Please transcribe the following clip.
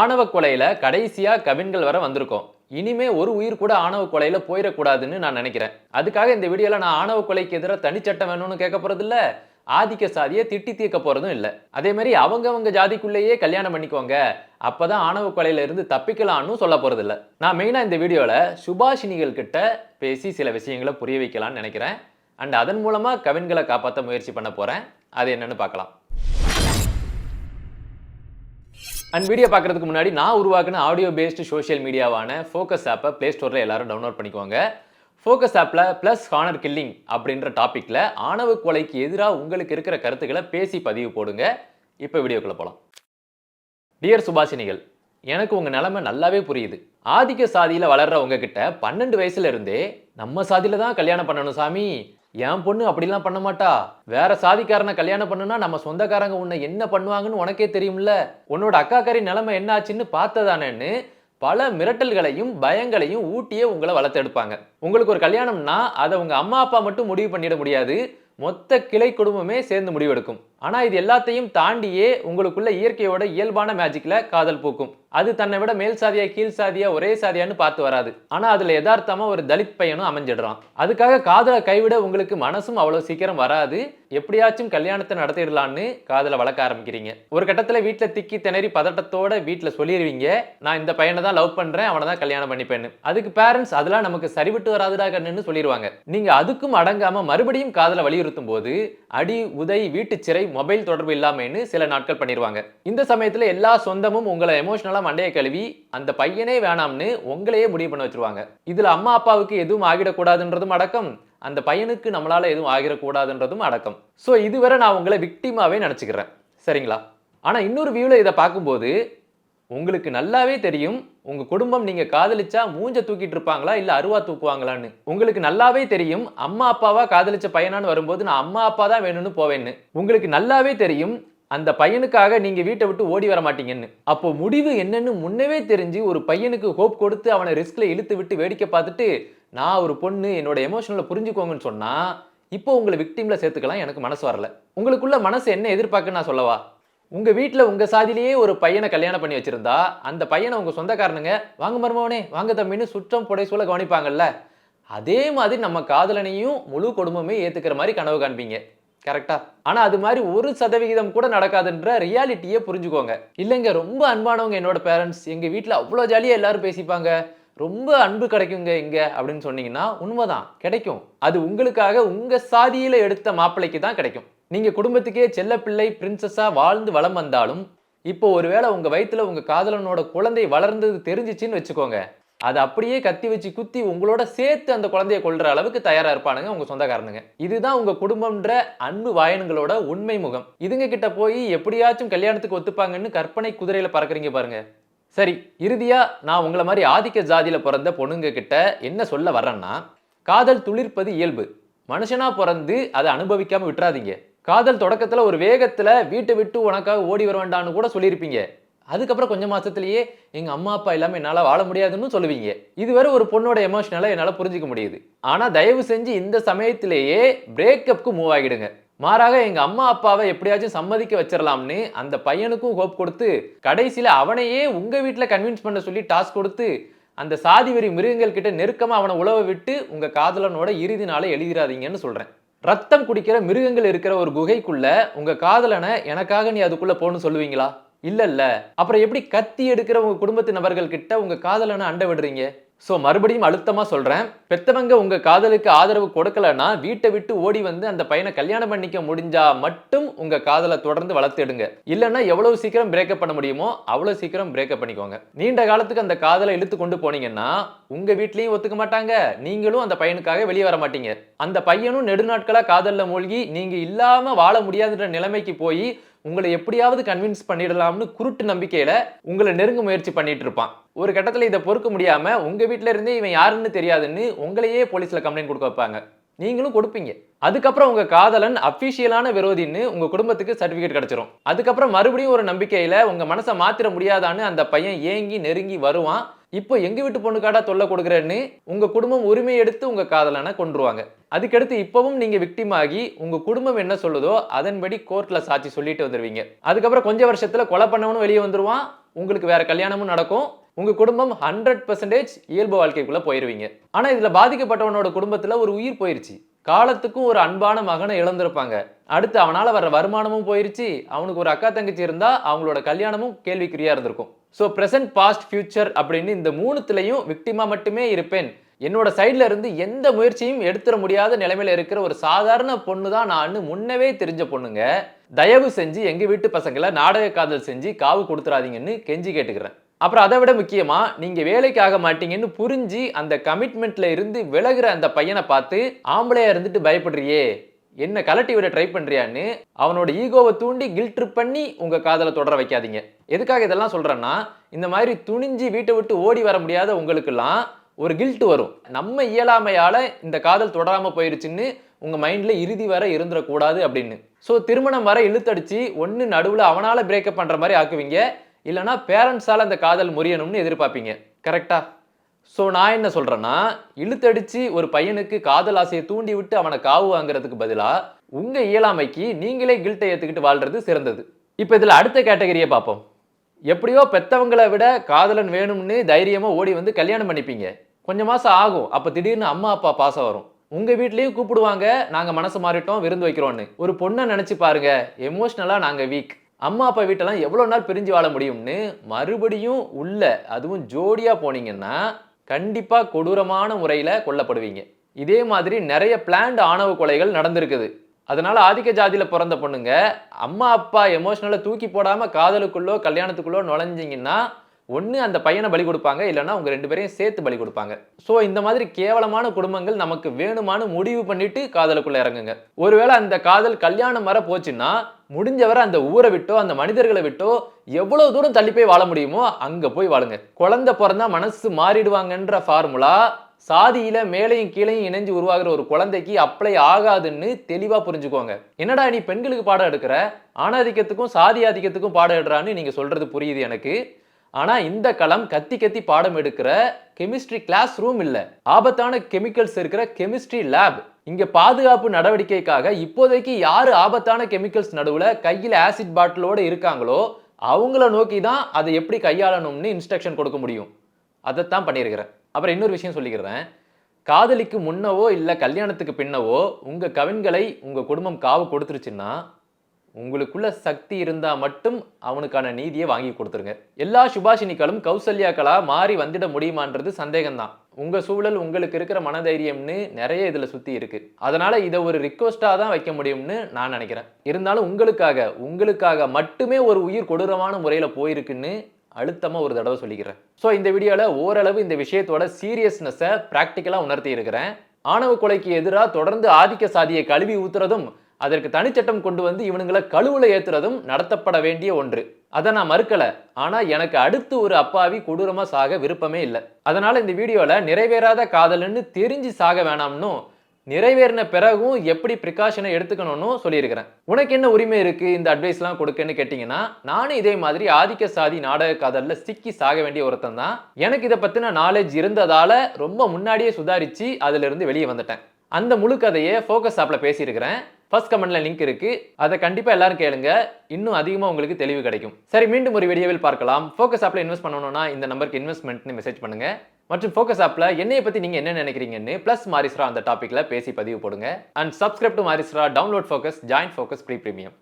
ஆணவ கொலையில கடைசியா கவின்கள் வர வந்திருக்கோம். இனிமே ஒரு உயிர் கூட ஆணவ கொலையில போயிடக்கூடாதுன்னு நான் நினைக்கிறேன். அதுக்காக இந்த வீடியோல நான் ஆணவ கொலைக்கு எதிராக தனிச்சட்டம் வேணும்னு கேட்க போறது இல்ல ஆதிக்க சாதியை திட்டி தீர்க்க போறதும் இல்லை. அதே மாதிரி அவங்கவங்க ஜாதிக்குள்ளேயே கல்யாணம் பண்ணிக்கோங்க. அப்பதான் ஆணவ கொலையில இருந்து தப்பிக்கலாம்னு சொல்ல போறது இல்ல. நான் மெயினா இந்த வீடியோல சுபாஷினிகள் கிட்ட பேசி சில விஷயங்களை புரிய வைக்கலாம்னு நினைக்கிறேன். அண்ட் அதன் மூலமா கவின்களை காப்பாற்ற முயற்சி பண்ண போறேன். அது என்னன்னு பார்க்கலாம். அண்ட் வீடியோ பார்க்கறதுக்கு முன்னாடி நான் உருவாக்கின ஆடியோ பேஸ்டு சோஷியல் மீடியாவான ஃபோக்கஸ் ஆப்பை ப்ளே ஸ்டோரில் எல்லாரும் டவுன்லோட் பண்ணிக்கோங்க. ஃபோக்கஸ் ஆப்பில் ப்ளஸ் ஹானர் கில்லிங் அப்படின்ற டாப்பிக்கில் ஆணவ கொலைக்கு எதிராக உங்களுக்கு இருக்கிற கருத்துக்களை பேசி பதிவு போடுங்க. இப்போ வீடியோக்குள்ளே போகலாம் டியர் சுபாஷினிகள் எனக்கு உங்கள் நிலமை நல்லாவே புரியுது. ஆதிக்க சாதியில் வளர்ற உங்ககிட்ட பன்னெண்டு வயசுல இருந்தே நம்ம சாதியில் தான் கல்யாணம் பண்ணணும் சாமி. என் பொண்ணு அப்படிலாம் பண்ண மாட்டா. வேற சாதிக்காரனை கல்யாணம் பண்ணுனா நம்ம சொந்தக்காரங்க உன்னை என்ன பண்ணுவாங்கன்னு உனக்கே தெரியும்ல. உன்னோட அக்காக்காரி நிலைமை என்ன ஆச்சுன்னு பார்த்ததானேன்னு பல மிரட்டல்களையும் பயங்களையும் ஊட்டியே உங்களை வளர்த்தெடுப்பாங்க. உங்களுக்கு ஒரு கல்யாணம்னா அதை உங்க அம்மா அப்பா மட்டும் முடிவு பண்ணிட முடியாது. மொத்த கிளை குடும்பமே சேர்ந்து முடிவெடுக்கும். ஆனால் இது எல்லாத்தையும் தாண்டியே உங்களுக்குள்ள இயற்கையோட இயல்பான மேஜிக்கில் காதல் பூக்கும். அது தன்னை விட மேல் சாதியா கீழ் சாதியா ஒரே சாதியான்னு பார்த்து வராது. ஆனால் அதில் யதார்த்தமாக ஒரு தலித் பையனும் அமைஞ்சிடுறான். அதுக்காக காதலை கைவிட உங்களுக்கு மனசும் அவ்வளோ சீக்கிரம் வராது. எப்படியாச்சும் கல்யாணத்தை நடத்திடலான்னு காதலை வளர்க்க ஆரம்பிக்கிறீங்க. ஒரு கட்டத்தில் வீட்டில் திக்கி திணறி பதட்டத்தோட வீட்டில் சொல்லிடுவீங்க நான் இந்த பையனை தான் லவ் பண்ணுறேன் அவனை தான் கல்யாணம் பண்ணிப்பேன்னு. அதுக்கு பேரண்ட்ஸ் அதெல்லாம் நமக்கு சரிவிட்டு வராதுடா கண்ணுன்னு சொல்லிடுவாங்க நீங்கள் அதுக்கும் அடங்காமல் மறுபடியும் காதலை வலியுறுத்தும் போது அடி உதை வீட்டு சிறை மொபைல் தொடர்பு இல்லாமல்னு சில நாட்கள் பண்ணிடுவாங்க இந்த சமயத்தில் எல்லா சொந்தமும் உங்களை எமோஷனலாக மண்டையை கழுவி அந்த பையனே வேணாம்னு உங்களையே முடிவு பண்ண வச்சுருவாங்க. இதில் அம்மா அப்பாவுக்கு எதுவும் ஆகிடக்கூடாதுன்றதும் அடக்கம் அந்த பையனுக்கு நம்மளால் எதுவும் ஆகிடக்கூடாதுன்றதும் அடக்கம். ஸோ இதுவரை நான் உங்களை விக்டிமாவே நினச்சிக்கிறேன். சரிங்களா? ஆனால் இன்னொரு வியூவில் இதை பார்க்கும்போது உங்களுக்கு நல்லாவே தெரியும். உங்க குடும்பம் நீங்க காதலிச்சா மூஞ்ச தூக்கிட்டு இருப்பாங்களா? இல்ல அருவா தூக்குவாங்களான்னு. உங்களுக்கு நல்லாவே தெரியும். அம்மா அப்பாவா காதலிச்ச பையனான்னு வரும்போது நான் அம்மா அப்பா தான் வேணும்னு போவேன்னு. உங்களுக்கு நல்லாவே தெரியும். அந்த பையனுக்காக நீங்க வீட்டை விட்டு ஓடி வர மாட்டீங்கன்னு. அப்போ முடிவு என்னன்னு முன்னவே தெரிஞ்சு ஒரு பையனுக்கு ஹோப் கொடுத்து அவனை ரிஸ்க்ல இழுத்து விட்டு வேடிக்கை பார்த்துட்டு நான் ஒரு பொண்ணு என்னோட எமோஷனில் புரிஞ்சுக்கோங்கன்னு சொன்னா இப்போ உங்களை விக்டிம்ல சேர்த்துக்கலாம். எனக்கு மனசு வரல. உங்களுக்குள்ள மனசு என்ன எதிர்பார்க்குன்னு நான் சொல்லவா? உங்க வீட்டில் உங்க சாதியிலேயே ஒரு பையனை கல்யாணம் பண்ணி வச்சிருந்தா அந்த பையனை உங்க சொந்தக்காரனுங்க வாங்க மருமவனே வாங்க தம்பின்னு சுற்றம் புடைசூழ கவனிப்பாங்கல்ல? அதே மாதிரி நம்ம காதலனையும் முழு குடும்பமே ஏத்துக்கிற மாதிரி கனவு காண்பீங்க. கரெக்டா ஆனா அது மாதிரி ஒரு சதவிகிதம் கூட நடக்காதுன்ற ரியாலிட்டியே புரிஞ்சுக்கோங்க. இல்லைங்க ரொம்ப அன்பானவங்க என்னோட பேரண்ட்ஸ் எங்க வீட்டில் அவ்வளோ ஜாலியா எல்லாரும் பேசிப்பாங்க. ரொம்ப அன்பு கிடைக்குங்க இங்க அப்படின்னு சொன்னீங்கன்னா உண்மைதான். கிடைக்கும். அது உங்களுக்காக உங்க சாதியில எடுத்த மாப்பிள்ளைக்கு தான் கிடைக்கும். நீங்க குடும்பத்துக்கே செல்ல பிள்ளை பிரின்சஸா வாழ்ந்து வளம் வந்தாலும் இப்போ ஒருவேளை உங்க வயித்துல உங்க காதலனோட குழந்தை வளர்ந்தது தெரிஞ்சிச்சின்னு வச்சுக்கோங்க. அது அப்படியே கத்தி வச்சு குத்தி உங்களோட சேர்த்து அந்த குழந்தைய கொள்ற அளவுக்கு தயாரா இருப்பானுங்க உங்க சொந்தக்காரனுங்க. இதுதான் உங்க குடும்பம்ன்ற அன்பு வாயன்களோட உண்மை முகம். இதுங்க கிட்ட போய் எப்படியாச்சும் கல்யாணத்துக்கு ஒத்துப்பாங்கன்னு கற்பனை குதிரையில பறக்குறீங்க பாருங்க. சரி இறுதியா நான் உங்களை மாதிரி ஆதிக்க ஜாதியில பிறந்த பொண்ணுங்க கிட்ட என்ன சொல்ல வர்றேன்னா காதல் துளிர்ப்பது இயல்பு. மனுஷனா பிறந்து அதை அனுபவிக்காம விட்டுறாதீங்க. காதல் தொடக்கத்தில் ஒரு வேகத்தில் வீட்டை விட்டு உனக்காக ஓடி வர வேண்டாம்னு கூட சொல்லியிருப்பீங்க. அதுக்கப்புறம் கொஞ்ச மாசத்துலயே எங்க அம்மா அப்பா இல்லாம என்னால வாழ முடியாதுன்னு சொல்லுவீங்க. இதுவரை ஒரு பொண்ணோட எமோஷனலாக என்னால புரிஞ்சுக்க முடியுது. ஆனா தயவு செஞ்சு இந்த சமயத்திலேயே பிரேக்கப்க்கு மூவ் ஆகிடுங்க. மாறாக எங்க அம்மா அப்பாவை எப்படியாச்சும் சம்மதிக்க வச்சிடலாம்னு அந்த பையனுக்கும் ஹோப் கொடுத்து கடைசியில அவனையே உங்க வீட்டுல கன்வின்ஸ் பண்ண சொல்லி டாஸ்க் கொடுத்து அந்த சாதி வெறி மிருகங்கள் கிட்ட நெருக்கமா அவனை உழவ விட்டு உங்க காதலனோட இறுதி நாளை எழுதிடாதீங்கன்னு சொல்றேன். ரத்தம் குடிக்கிற மிருகங்கள் இருக்கிற ஒரு குகைக்குள்ள உங்க காதலனை எனக்காக நீ அதுக்குள்ள போகணும்னு சொல்லுவீங்களா? இல்ல இல்ல அப்புறம் எப்படி கத்தி எடுக்கிற உங்க குடும்பத்து நபர்கள் கிட்ட உங்க காதலனை அண்டை விடுறீங்க? ஸோ மறுபடியும் அழுத்தமாக சொல்கிறேன் பெத்தவங்க உங்கள் காதலுக்கு ஆதரவு கொடுக்கலன்னா வீட்டை விட்டு ஓடி வந்து அந்த பையனை கல்யாணம் பண்ணிக்க முடிஞ்சா மட்டும் உங்கள் காதலை தொடர்ந்து வளர்த்துடுங்க. இல்லைன்னா எவ்வளவு சீக்கிரம் பிரேக்கப் பண்ண முடியுமோ அவ்வளோ சீக்கிரம் பிரேக்கப் பண்ணிக்கோங்க. நீண்ட காலத்துக்கு அந்த காதலை இழுத்து கொண்டு போனீங்கன்னா உங்கள் வீட்லேயும் ஒத்துக்க மாட்டாங்க. நீங்களும் அந்த பையனுக்காக வெளியே வர மாட்டீங்க. அந்த பையனும் நெடுநாட்களாக காதலில் மூழ்கி நீங்கள் இல்லாமல் வாழ முடியாதுன்ற நிலைமைக்கு போய் உங்களை எப்படியாவது கன்வின்ஸ் பண்ணிடலாம்னு குருட்டு நம்பிக்கையில உங்களை நெருங்க முயற்சி பண்ணிட்டு இருப்பான். ஒரு கட்டத்தில் இதை பொறுக்க முடியாம உங்க வீட்டில இருந்தே இவன் யாருன்னு தெரியாதுன்னு உங்களையே போலீஸ்ல கம்ப்ளைண்ட் கொடுக்க வைப்பாங்க. நீங்களும் கொடுப்பீங்க. அதுக்கப்புறம் உங்க காதலன் அபிஷியலான விரோதின்னு உங்க குடும்பத்துக்கு சர்டிபிகேட் கிடைச்சிரும். அதுக்கப்புறம் மறுபடியும் ஒரு நம்பிக்கையில உங்க மனசை மாத்திர முடியாதான்னு அந்த பையன் ஏங்கி நெருங்கி வருவான். இப்போ எங்க வீட்டு பொண்ணுக்காடா தொல்லை கொடுக்குறேன்னு உங்க குடும்பம் உரிமை எடுத்து உங்க காதலனை கொண்டுருவாங்க அதுக்கடுத்து இப்பவும் நீங்க விக்டிம் ஆகி உங்க குடும்பம் என்ன சொல்லுதோ அதன்படி கோர்ட்ல சாட்சி சொல்லிட்டு வந்துருவீங்க. அதுக்கப்புறம் கொஞ்ச வருஷத்துல கொலை பண்ணவனும் வெளியே வந்துருவான். உங்களுக்கு வேற கல்யாணமும் நடக்கும். உங்க குடும்பம் ஹண்ட்ரட் பர்சன்டேஜ் இயல்பு வாழ்க்கைக்குள்ள போயிருவீங்க. ஆனா இதுல பாதிக்கப்பட்டவனோட குடும்பத்துல ஒரு உயிர் போயிருச்சு. காலத்துக்கும் ஒரு அன்பான மகனை இழந்திருப்பாங்க. அடுத்து அவனால் வர வருமானமும் போயிருச்சு. அவனுக்கு ஒரு அக்கா தங்கச்சி இருந்தால் அவங்களோட கல்யாணமும் கேள்விக்குறியாக இருந்திருக்கும். ஸோ ப்ரெசன்ட் பாஸ்ட் ஃபியூச்சர் அப்படின்னு இந்த மூணுத்துலையும் விக்டிமா மட்டுமே இருப்பேன். என்னோட சைடில் இருந்து எந்த முயற்சியும் எடுத்துட முடியாத நிலைமையில இருக்கிற ஒரு சாதாரண பொண்ணு தான் நான் முன்னவே தெரிஞ்ச பொண்ணுங்க. தயவு செஞ்சு எங்கள் வீட்டு பசங்களை நாடக காதல் செஞ்சு காவு கொடுத்துறாதீங்கன்னு கெஞ்சி கேட்டுக்கிறேன். அப்புறம் அதை விட முக்கியமா நீங்க வேலைக்கு ஆக மாட்டீங்கன்னு புரிஞ்சு அந்த கமிட்மெண்ட்ல இருந்து விலகிற அந்த பையனை பார்த்து ஆம்பளையா இருந்துட்டு பயப்படுறியே என்ன கலட்டி விட ட்ரை பண்றியான்னு அவனோட ஈகோவை தூண்டி கில்ட்ரு பண்ணி உங்க காதலை தொடர வைக்காதீங்க. எதுக்காக இதெல்லாம் சொல்றேன்னா இந்த மாதிரி துணிஞ்சு வீட்டை விட்டு ஓடி வர முடியாத உங்களுக்கெல்லாம் ஒரு கில்ட் வரும். நம்ம இயலாமையால இந்த காதல் தொடராம போயிருச்சுன்னு உங்க மைண்ட்ல இறுதி வர இருந்துடக்கூடாது அப்படின்னு. ஸோ திருமணம் வர இழுத்தடிச்சு ஒன்று நடுவில் அவனால பிரேக்கப் பண்ற மாதிரி ஆக்குவீங்க. இல்லைனா பேரண்ட்ஸால் அந்த காதல் முறியணும்னு எதிர்பார்ப்பீங்க. கரெக்டா? ஸோ நான் என்ன சொல்கிறேன்னா இழுத்தடிச்சு ஒரு பையனுக்கு காதல் ஆசையை தூண்டி விட்டு அவனை காவு வாங்குறதுக்கு பதிலாக உங்கள் இயலாமைக்கு நீங்களே கில்ட்டை ஏற்றுக்கிட்டு வாழ்றது சிறந்தது. இப்போ இதில் அடுத்த கேட்டகரியை பார்ப்போம். எப்படியோ பெத்தவங்களை விட காதலன் வேணும்னு தைரியமாக ஓடி வந்து கல்யாணம் பண்ணிப்பீங்க. கொஞ்சம் மாதம் ஆகும். அப்போ திடீர்னு அம்மா அப்பா பாசம் வரும். உங்கள் வீட்லேயும் கூப்பிடுவாங்க நாங்கள் மனசு மாறிட்டோம் விருந்து வைக்கிறோன்னு ஒரு பொண்ணை நினச்சி பாருங்க. எமோஷ்னலாக நாங்கள் வீக் அம்மா அப்பா வீட்டெல்லாம் எவ்வளோ நாள் பிரிஞ்சு வாழ முடியும்னு மறுபடியும் உள்ள அதுவும் ஜோடியாக போனீங்கன்னா கண்டிப்பாக கொடூரமான முறையில் கொல்லப்படுவீங்க. இதே மாதிரி நிறைய பிளான்டு ஆணவ கொலைகள் நடந்திருக்குது. அதனால ஆதிக்க ஜாதியில் பிறந்த பொண்ணுங்க அம்மா அப்பா எமோஷனலை தூக்கி போடாமல் காதலுக்குள்ளோ கல்யாணத்துக்குள்ளோ நுழைஞ்சிங்கன்னா ஒன்று அந்த பையனை பலி கொடுப்பாங்க இல்லைன்னா அவங்க ரெண்டு பேரையும் சேர்த்து பலி கொடுப்பாங்க. ஸோ இந்த மாதிரி கேவலமான குடும்பங்கள் நமக்கு வேணுமான்னு முடிவு பண்ணிட்டு காதலுக்குள்ளே இறங்குங்க. ஒருவேளை அந்த காதல் கல்யாணம் வர போச்சுன்னா முடிஞ்சவரை அந்த ஊரை விட்டோ அந்த மனிதர்களை விட்டோ எவ்வளோ தூரம் தள்ளி போய் வாழ முடியுமோ அங்கே போய் வாழுங்க. குழந்தை பிறந்தா மனசு மாறிடுவாங்கன்ற ஃபார்முலா சாதியில மேலையும் கீழையும் இணைஞ்சு உருவாகிற ஒரு குழந்தைக்கு அப்ளை ஆகாதுன்னு தெளிவா புரிஞ்சுக்கோங்க. என்னடா நீ பெண்களுக்கு பாடம் எடுக்கிற? ஆணாதிக்கத்துக்கும் சாதி ஆதிக்கத்துக்கும் பாடம் எடுறான்னு நீங்க சொல்றது புரியுது எனக்கு. ஆனா இந்த களம் கத்தி கத்தி பாடம் எடுக்கிற கெமிஸ்ட்ரி கிளாஸ் ரூம் இல்ல. ஆபத்தான கெமிக்கல்ஸ் இருக்கிற கெமிஸ்ட்ரி லேப் இங்க பாதுகாப்பு நடவடிக்கைக்காக இப்போதைக்கு யாரு ஆபத்தான கெமிக்கல்ஸ் நடுவுல கையில ஆசிட் பாட்டிலோட இருக்காங்களோ அவங்கள நோக்கி தான் அதை எப்படி கையாளணும்னு இன்ஸ்ட்ரக்ஷன் கொடுக்க முடியும். அதைத்தான் பண்ணியிருக்கிறேன். அப்புறம் இன்னொரு விஷயம் சொல்லிக்கிறேன். காதலிக்கு முன்னவோ இல்லை கல்யாணத்துக்கு பின்னவோ உங்கள் கவின்களை உங்கள் குடும்பம் காவு கொடுத்துருச்சுன்னா உங்களுக்குள்ள சக்தி இருந்தால் மட்டும் அவனுக்கான நீதியை வாங்கி கொடுத்துருங்க. எல்லா சுபாஷினிகளும் கௌசல்யாக்களா மாறி வந்துட முடியுமான்றது சந்தேகம்தான். உங்கள் சூழல் உங்களுக்கு இருக்கிற மனதைரியம்னு நிறைய இதில் சுற்றி இருக்குது அதனால் இதை ஒரு ரிக்வஸ்ட்டாக தான் வைக்க முடியும்னு நான் நினைக்கிறேன். இருந்தாலும் உங்களுக்காக உங்களுக்காக மட்டுமே ஒரு உயிர் கொடூரமான முறையில் போயிருக்குன்னு அழுத்தமாக ஒரு தடவை சொல்லிக்கிறேன். ஸோ இந்த வீடியோவில் ஓரளவு இந்த விஷயத்தோட சீரியஸ்னஸை ப்ராக்டிக்கலாக உணர்த்தி இருக்கிறேன். ஆணவ கொலைக்கு எதிராக தொடர்ந்து ஆதிக்க சாதியை கழுவி ஊத்துறதும் அதற்கு தனிச்சட்டம் கொண்டு வந்து இவனுங்களை கழுவுல ஏத்துறதும் நடத்தப்பட வேண்டிய ஒன்று. அதை நான் மறுக்கல. ஆனா எனக்கு அடுத்து ஒரு அப்பாவி கொடூரமா சாக விருப்பமே இல்லை. அதனால இந்த வீடியோல நிறைவேறாத காதல்னு தெரிஞ்சு சாக வேணாம்னும் நிறைவேறின பிறகும் எப்படி ப்ரிகாஷனை எடுத்துக்கணும்னு சொல்லியிருக்கிறேன். உனக்கு என்ன உரிமை இருக்கு? இந்த அட்வைஸ்லாம் கொடுக்கன்னு கேட்டிங்கன்னா நானும் இதே மாதிரி ஆதிக்க சாதி நாடக காதலில் சிக்கி சாக வேண்டிய ஒருத்தன் தான். எனக்கு இதை பற்றின நாலேஜ் இருந்ததால ரொம்ப முன்னாடியே சுதாரித்து அதிலிருந்து வெளியே வந்துட்டேன். அந்த முழு கதையை ஃபோக்கஸ் ஆப்பில் பேசியிருக்கிறேன். ஃபர்ஸ்ட் கமெண்ட்ல லிங்க் இருக்கு. அதை கண்டிப்பா எல்லாரும் கேளுங்க. இன்னும் அதிகமா உங்களுக்கு தெளிவு கிடைக்கும். சரி மீண்டும் ஒரு வீடியோவில் பார்க்கலாம். ஃபோக்கஸ் ஆப்ல இன்வெஸ்ட் பண்ணணும்னா இந்த நம்பருக்கு இன்வெஸ்ட்மெண்ட்னு மெசேஜ் பண்ணுங்க. மற்றும் ஃபோக்கஸ் ஆப்ல என்னைய பத்தி நீங்க என்ன நினைக்கிறீங்கன்னு பிளஸ் மாரிஸ்ரா அந்த டாப்பிக்கில் பேசி பதிவு போடுங்க. And subscribe to மாரிஸ்ரா download Focus join Focus pre premium